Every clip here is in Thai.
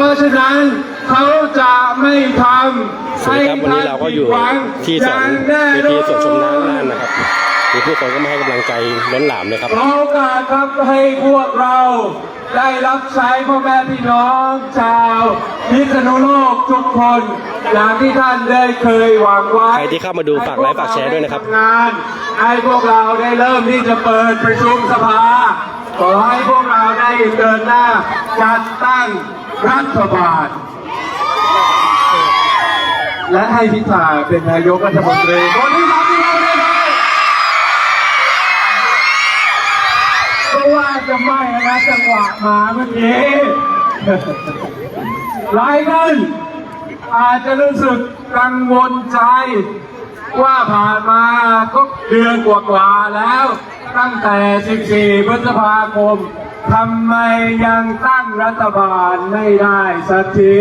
ราะฉะนั้นเขาจะไม่ทำสวัสดีครับวันนี้เราก็อยู่ที่สวนเวทีสวนชมน้ำน่านนะครับมีผู้คนก็มาให้กำลังใจล้นหลามเลยครับขอโอกาสครับให้พวกเราได้รับใช้พ่อแม่พี่น้องชาวพิษณุโลกทุกคนอย่างที่ท่านได้เคยหวังไว้ใครที่เข้ามาดูฝากไลค์ฝากแชร์ด้วยนะครับให้พวกเาได้ทำงานให้พวกเราได้เริ่มที่จะเปิดประชุมสภาขอให้พวกเราได้เดินหน้าจัดตั้ง รัฐบาล และให้พิธาเป็นนายกรัฐมนตรีคนที่สามที่เราได้ก็ว่าจะไม่นะจังหวะมาเมื่อกี้หลายท่านอาจจะรู้สึกกังวลใจ ว่าผ่านมาก็เดือนกว่าๆแล้ว ตั้งแต่ 14 พฤษภาคม ทำไมยังตั้งรัฐบาลไม่ได้สักที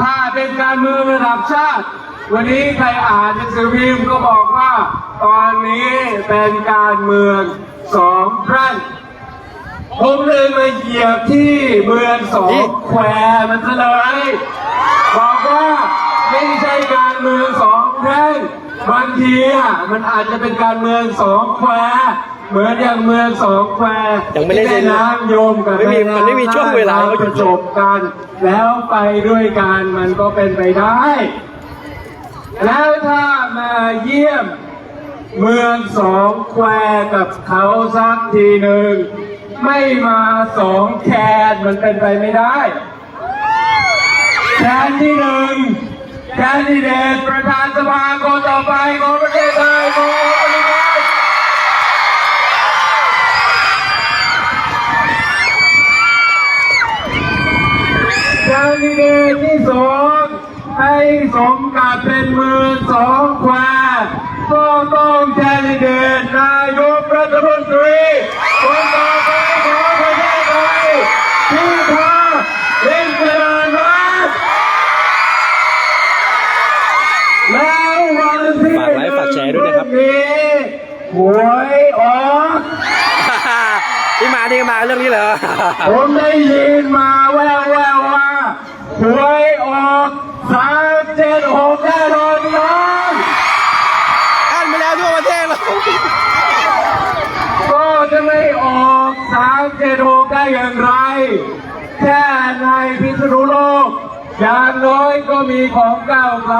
ถ้าเป็นการเมืองระดับชาติ วันนี้ใครอ่านหนังสือพิมพ์ก็บอกว่า ตอนนี้เป็นการเมืองสองครั้งผมเลยมาเหยียบที่เมืองสองแควมันเลยบอกว่าไม่ใช่การเมืองสองแพร่งบางทีอะมันอาจจะเป็นการเมืองสองแคว เหมือนอย่างเมืองสองแควยังไม่ได้ที่เซ็นแม่น้ำโยมกับไม่มีแน้ำมันไม่มีช่วงเวลาน่นประจบกัน แล้วไปด้วยกันมันก็เป็นไปได้ แล้วถ้ามาเยี่ยม เมืองสองแควกับเขาสักทีหนึ่งไม่มาสองแคนมันเป็นไปไม่ได้แคนที่หนึ่งแคนดิเดตประธานสภาคนต่อไปของประเทศไทย แคนดิเดตที่สองให้สมกับเป็นเมืองสองแควก็ต้องแคนดิเดตนายกรัฐมนตรีคนต่อไปของประเทศไทยพิธาลิมเจริญรัตน์แล้ววันที่ฝากไลค์ฝากแชร์ด้วยนะครับนี้หวยออกที่มานี่มาเรื่องนี้เหรอ ผมได้ยินมาแววแววๆว่า หวยออกสามเจ็ดหกแน่นอนพี่น้องอ่านไปแล้วทั่วประเทศเลยก็จะไม่ออกสามเจ็ดหกได้อย่างไร แค่ในพิษณุโลก อย่างน้อยก็มีของก้าวไกล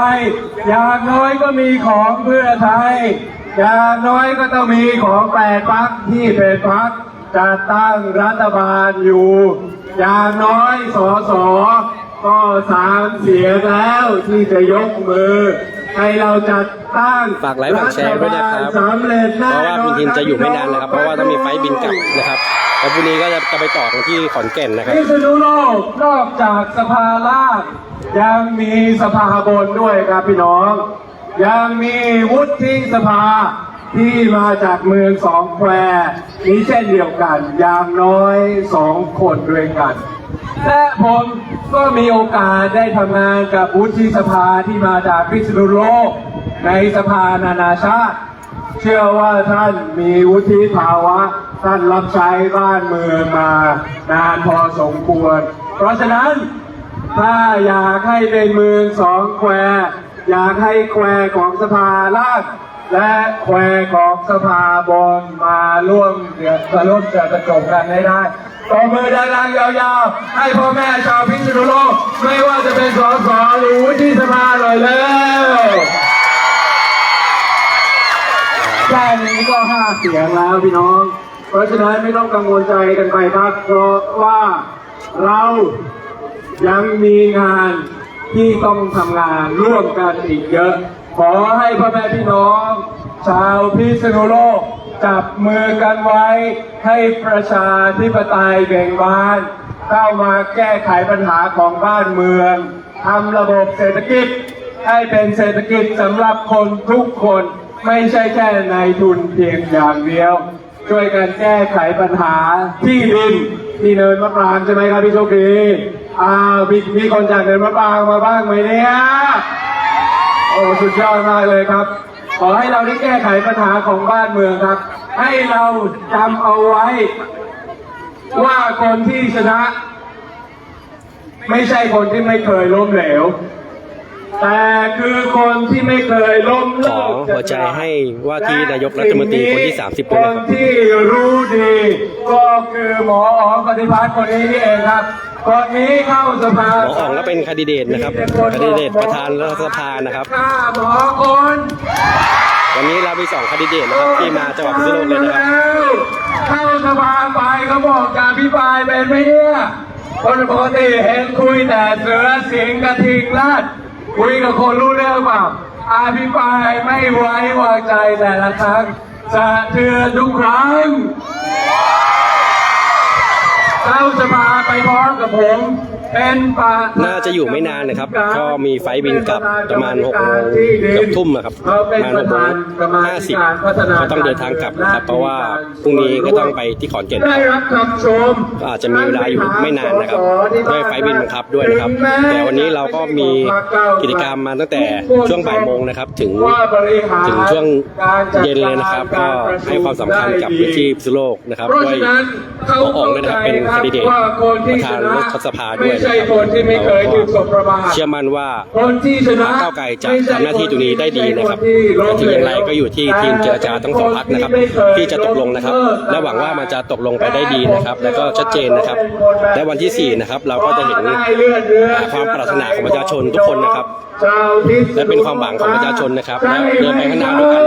อย่างน้อยก็มีของเพื่อไทย อย่างน้อยก็ต้องมีของแปดพักที่เป็นพักจะตั้งรัฐบาลอยู่ อย่างน้อยสอสอ ก็สามเสียงแล้วที่จะยกมือ ให้เราจัดตั้งฝากไลค์ฝากแชร์ด้วยนะครับฐบาลสำเร็จเพแน่ราะว่านอนพินทินจะอยู่ไม่นานนะครับ เพราะว่าต้องมีไฟล์บินกลับนะครับแล้วพรุ่งนี้ก็จะจะไปต่อกันที่ขอนแก่นนะครับ พิษณุโลกนอกจากสภาล่างยังมีสภาบนด้วยครับพี่น้อง ยังมีวุฒิสภาที่มาจากเมืองสองแควนี้เช่นเดียวกัน อย่างน้อยสองคนด้วยกัน และผมก็มีโอกาสได้ทำงานกับวุฒิสภาที่มาจากพิษณุโลก ในสภานานาชาติ เชื่อว่าท่านมีวุฒิภาวะ ท่านรับใช้บ้านเมืองมานานพอสมควร เพราะฉะนั้นถ้าอยากให้เป็นเมืองสองแควอยากให้แควของสภาล่างและแควของสภาบนมาร่วมเดือดร่วมจะประจบกันให้ได้ ตบมือดังๆยาวๆ ให้พ่อแม่ชาวพิษณุโลกไม่ว่าจะเป็นสสหรือวุฒิสภาเลยแล้วแค่นี้ก็ห้าเสียงแล้วพี่น้อง เพราะฉะนั้นไม่ต้องกังวลใจกันไปครับเพราะว่าเรายังมีงานที่ต้องทำงานร่วมกันอีกเยอะ ขอให้พ่อแม่พี่น้อง ชาวพิษณุโลก จับมือกันไว้ให้ประชาธิปไตยเบ่งบาน เข้ามาแก้ไขปัญหาของบ้านเมืองทำระบบเศรษฐกิจให้เป็นเศรษฐกิจสำหรับคนทุกคนไม่ใช่แค่ในายทุนเพียงอย่างเดียว ช่วยกันแก้ไขปัญหาที่ดินที่เนินมะปรางใช่ไหมครับพี่โชคดีอ่ามีมีคนจากเนินมะปรางมาบ้างไหมเนี่ยโอ้สุดยอดมากเลยครับ ขอให้เราได้แก้ไขปัญหาของบ้านเมืองครับ ให้เราจำเอาไว้ ว่าคนที่ชนะ ไม่ใช่คนที่ไม่เคยล้มเหลว แต่คือคนที่ไม่เคยล้มขเลิอกหัวใจให้ว่าที่นายกรัฐมนตรีคนที่ 30คด้วยนนะครับที่รู้ดี ก็คือหมออ๋องปฏิพัฒน์คนนี้นี่เองครับคนนี้เข้าสภาหมออ๋องก็เป็นคดีเดตนะครับคดีเดตประธานรัฐสภานะครับฆ่าหมอคนวันนี้เรามีสองคดีเดตนะครับ ที่มาจังหวัดพิษณุโลกเลยนะครับเข้าสภาไปเขาบอกจะอภิปรายเป็นไหมเนี่ยคนปกติเห็นคุยแต่เสือสิงห์กระทิงลาด คุยกับคนรู้เรื่องเปล่าอภิปรายไม่ไว้วางใจแต่ละครั้งสะเทือนทุกครั้งเข้าสภาไปพร้อมกับผมเป็ น่าจะอยู่ไม่นานนะครับ ก็มีไฟบินกลับประมาณหกโมงเกือบทุ่มอะครับเขาเป็นประธานกรรมห้าสิบก็ต้องเดินทางกลับนะครับ เพราะว่าพรุ่งนี้ก็ต้องไปที่ขอนแก่นได้รับคำชมอาจจะมีเวลาอยู่ไม่นานนะครับด้วยไฟบินบังคับด้วยนะครับ แต่วันนี้เราก็มีกิจกรรมมาตั้งแต่ช่วงบ่ายโมงนะครับ ถึงถึงช่วงเย็นเลยนะครับ ก็ให้ความสำคัญกับพื้นที่พิษณุโลกนะครับเพราะด้วยฉะนั้นเขาออ๋องด้วยนะครับเป็นคดีเดตว่าคนที่ประธานรัฐสภาด้วยใช่ครับคนที่ไม่เคยถูกสบประมาทเชื่อมั่นว่าคนที่ชนะพรรคก้าวไกลจะทำหน้าที่ตรงนี้ได้ดีนะครับแต่ถึงอย่างไรก็อยู่ที่ทีมเจรจาทั้งสองพรรคนะครับ ที่จะตกลงนะครับ และหวังว่ามันจะตกลงไปได้ดีนะครับ และก็ชัดเจนนะครับ และวันที่4นะครับเราก็จะเห็นความปรารถนาของประชาชนทุกคนนะครับและเป็นความหวังของประชาชนนะครับและเดินไปข้างหน้าด้วยกัน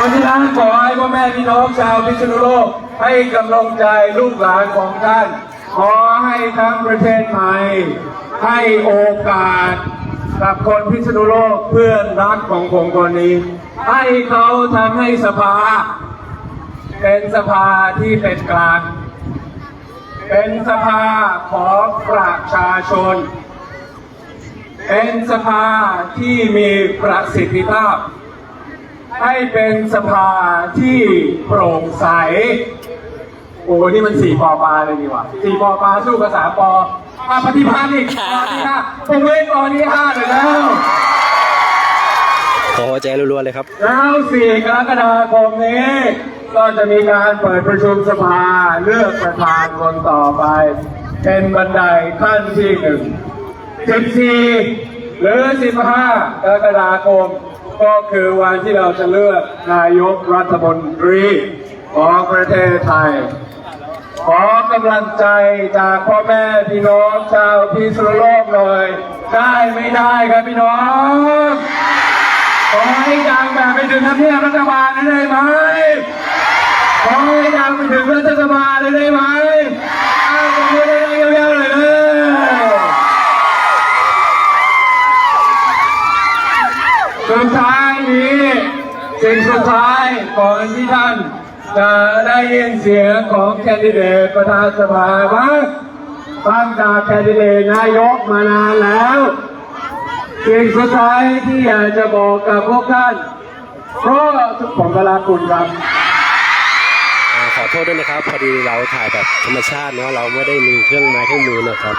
วันนี้นั้นขอให้พ่อแม่พี่น้องชาวพิษณุโลก ให้กำลังใจลูกหลานของท่าน ขอให้ทั้งประเทศไทยให้โอกาสกับคนพิษณุโลกเพื่อนรักของผมคนนี้ ให้เขาทำให้สภา เป็นสภาที่เป็นกลาง เป็นสภาของประชาชน เป็นสภาที่มีประสิทธิภาพ ให้เป็นสภาที่โปร่งใส โอ้นี่มันสี่ปอปลาเลยดีกว่าสี่ปอปลาสู้กับสามปอมาปฏิภาณอีกปอที่ห้าผมเว้นปอที่ห้าเลยแล้วขอหัวใจรัวๆเลยครับแล้วสี่กรกฎาคมนี้ ก็จะมีการเปิดประชุมสภาเลือกประธานคนต่อไป เป็นบันไดขั้นที่หนึ่งสิบสี่หรือสิบห้ากรกฎาคม ก็คือวันที่เราจะเลือกนายกรัฐมนตรี ของประเทศไทย ขอกำลังใจจากพ่อแม่พี่น้องชาวพิษณุโลกเลยได้ไม่ได้ครับพี่น้อง ขอให้ดังแบบไปถึงทำเนียบรัฐบาลได้ไหมขอให้ดังไปถึงรัฐสภาได้ไหมอ้าไม่ได้ยาวๆเลยเลยสุดท้ายนี้สิ่งสุดท้ายก่อนที่ท่าน จะได้ยินเสียงของแคนดิเดตประธานสภาว่าฟังจากแคนดิเดตนายกมานานแล้วสิ่งสุดท้ายที่อยากจะบอกกับพวกท่านเพราะทุกผมก็รักคุณครับอ่าขอโทษด้วยนะครับ พอดีเราถ่ายแบบธรรมชาติเนาะเราไม่ได้มีเครื่องไม้เครื่องมือนะครับ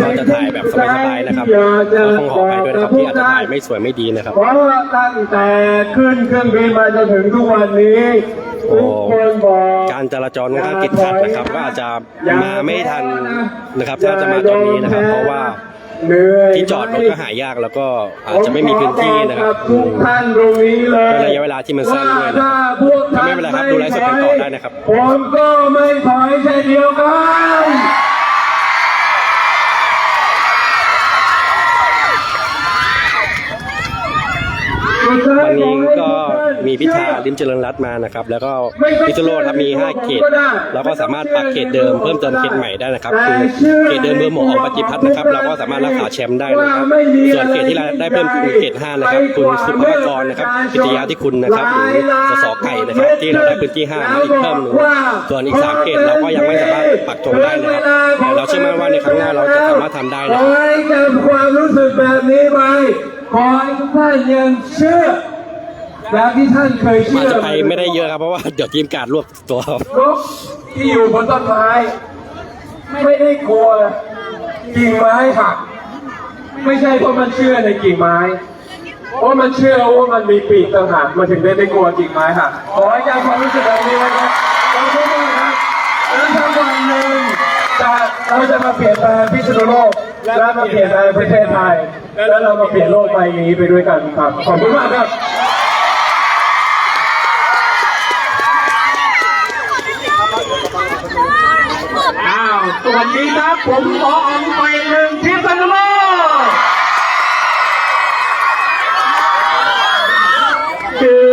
เราจะถ่ายแบบสบายๆนะครับก็คงขอไปด้วยนะครับที่อาจจะถ่ายไม่สวยไม่ดีนะครับเพราะว่าตั้งแต่ขึ้นเครื่องบินมาจนถึงทุกวันนี้โอ้ทุ กคนบอกการจราจรค่อนข้างติดขัดนะครับ ก็อาจจะมาไม่ทันนะครับ ถ้าจะมาตอนนี้นะครับ เพราะว่าเหนื่อยที่จอดรถก็หายากแล้วก็อาจจะไม่มีพื้นที่นะครับผมขอทุกท่านตรงนี้เลยเป็นระยะเวลาที่มันสั้นด้วยนะครับถ้าพวกท่านไม่เป็นไรครับดูไลฟ์สดกันต่อได้นะครับผมก็ไม่ถอยเช่นเดียวกันวันนี้ก็ มีพิธาลิมเจริญรัตน์มานะครับ แล้วก็พิษโลกครับมี 5 เขตเราก็สามารถปักเขตเดิมเพิ่มเติมเขตใหม่ได้นะครับ คือเขตเดิมเบอร์หมอออกปฏิพัฒน์นะครับ เราก็สามารถรักษาแชมป์ได้นะครับ ส่วนเขตที่เราได้เพิ่มคือเขต 5 นะครับ คุณสุภากรนะครับกิติยาที่คุณนะครับหรือสสไก่นะครับ ที่เราได้พื้นที่ 5 มาอีกเพิ่มหนึ่งส่วนอีก 3 เขตเราก็ยังไม่สามารถปักธงได้นะครับแต่เราเชื่อมั่นว่าในครั้งหน้าเราจะสามารถทำได้นะครับความรู้สึกแบบนี้ไปขอให้ทุกท่านยังเชื่อ อย่างที่ท่านเคยอาเชื่จอจะไปไม่ได้เยอะครับเพราะว่าเดี๋ยวทีมการรวบตัวครับนกที่อยู่บนต้นไม้ ไม่ได้กลัวกิ่งไม้หักไม่ใช่เพราะมันเชื่อในกิ่งไม้เพราะมันเชื่อว่ามันมีปีกต่างหากมันถึงได้ไม่กลัวกิ่งไม้หักขอให้จำความรู้สึกแบบนี้ไว้ครับขอบคุณมากครับแล้วถ้าวันหนึ่งจะเราจะมาเปลี่ยนแปลงพิษณุโลกและมาเปลี่ยนแปลงประเทศไทย และเรามาเปลี่ยนโลกใบนี้ไปด้วยกันครับขอบคุณมากครับ อ้าว ส วัสดีครับ ผมขออองไปหนึ่งพิษณุโลกคือ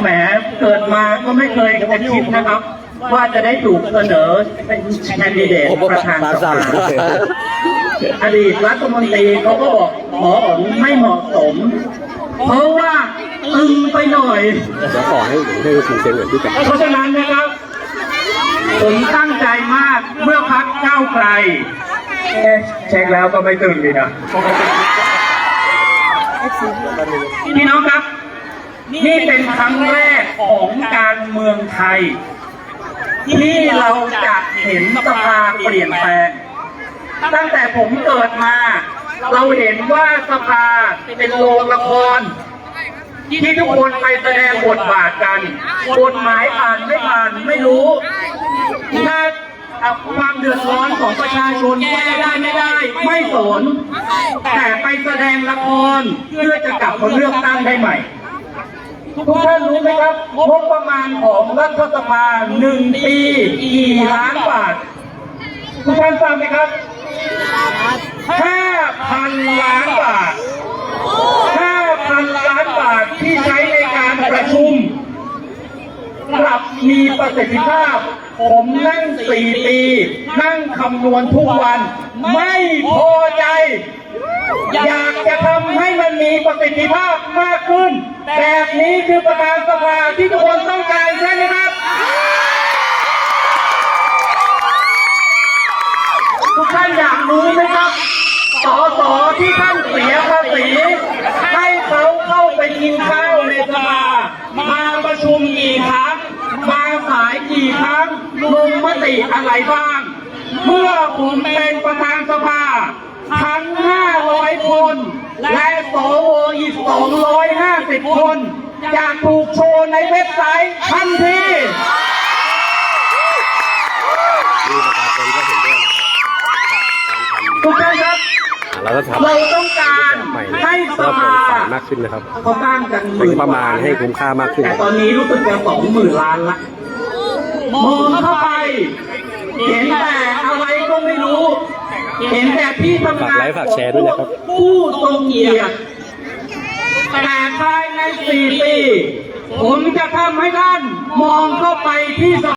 แหมเกิดมาก็ไม่เคยจะคิดนะครับ ว่าจะได้ถูกเสนอเป็นแคนดิเดตประธานสภาอดีตรัฐมนตรีเขาก็บอกหมออ๋องไม่เหมาะสม เพราะว่าอึงไปหน่อยจะขอให้ให้คุณเซ็นเหมือนพี่กับเพราะฉะนั้นนะครับ ผมตั้งใจมากเมื่อพักก้าวไกลเอ๊ะเช็คแล้วก็ไม่ตื่นดีนะ พี่น้องครับ นี่เป็นครั้งแรกของการเมืองไทย ที่เราจะเห็นสภาเปลี่ยนแปลง ตั้งแต่ผมเกิดมา เราเห็นว่าสภาเป็นโรงละครที่ทุกคนไปแสดงบทบาทกัน กฎหมายผ่านไม่ผ่านไม่รู้ ถ้าเอาความเดือดร้อนของประชาชนแก้ได้ไม่ได้ ไม่สน แต่ไปแสดงละครเพื่อจะกลับมาเลือกตั้งได้ใหม่ทุกท่านรู้ไหมครับงบประมาณของรัฐสภาหนึ่งปีกี่ล้านบาท ทุกท่านทราบไหมครับห้าพันล้านบาทห้าพันล้านบาทที่ใช้ในการประชุม กลับมีประสิทธิภาพ ผมนั่งสี่ปี นั่งคำนวณทุกวัน ไม่พอใจ อยากจะทำให้มันมีประสิทธิภาพมากขึ้น แบบนี้คือประธานสภาที่ทุกคนต้องการใช่ไหมครับทุกท่านอยากรู้ไหมครับสอสอที่ท่านเสียภาษีให้เขาเข้าไปกินข้าวในสภา ครั้งลงมติอะไรบ้าง เมื่อผมเป็นประธานสภา ทั้ง 500 คน และสวอีก 250 คน จะถูกโชว์ในเว็บไซต์ทันทีนี่ประชาชนก็เห็นด้วยนะครับทุกท่านครับเราก็ทำเราต้องการใหม่ให้สเพื่อโปร่ภางใสมากขึ้นนะครับเขาสร้างกันหเป็นมื่นประมาณให้คุ้มค่ามากขึ้น แต่ตอนนี้รู้สึกจะสองหมื่นล้านละ มองเข้าไป เห็นแต่อะไรก็ไม่รู้ เห็นแต่ที่ทำงานฝากไลค์ฝากแชร์ด้วยนะครับผู้ทรงเกียรติแต่ภายในสี่ปี ผมจะทำให้ท่านมองเข้าไปที่ส